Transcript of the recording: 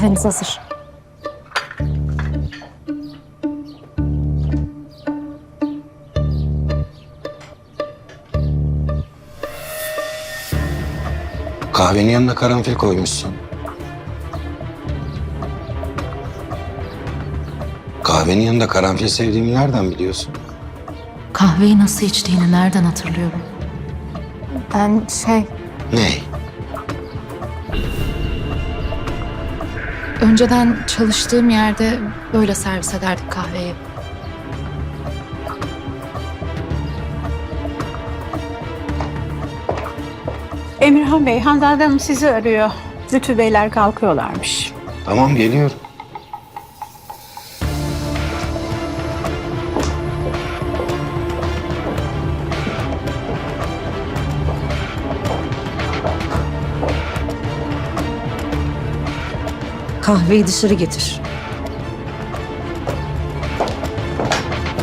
Kahveniz hazır. Kahvenin yanına karanfil koymuşsun. Kahvenin yanında karanfil sevdiğimi nereden biliyorsun? Kahveyi nasıl içtiğini nereden hatırlıyorum? Ben şey, Ne? Önceden çalıştığım yerde böyle servis ederdik kahveyi. Emirhan Bey, Hanzade Hanım sizi arıyor. Lütfü Beyler kalkıyorlarmış. Tamam geliyorum. Kahveyi dışarı getir.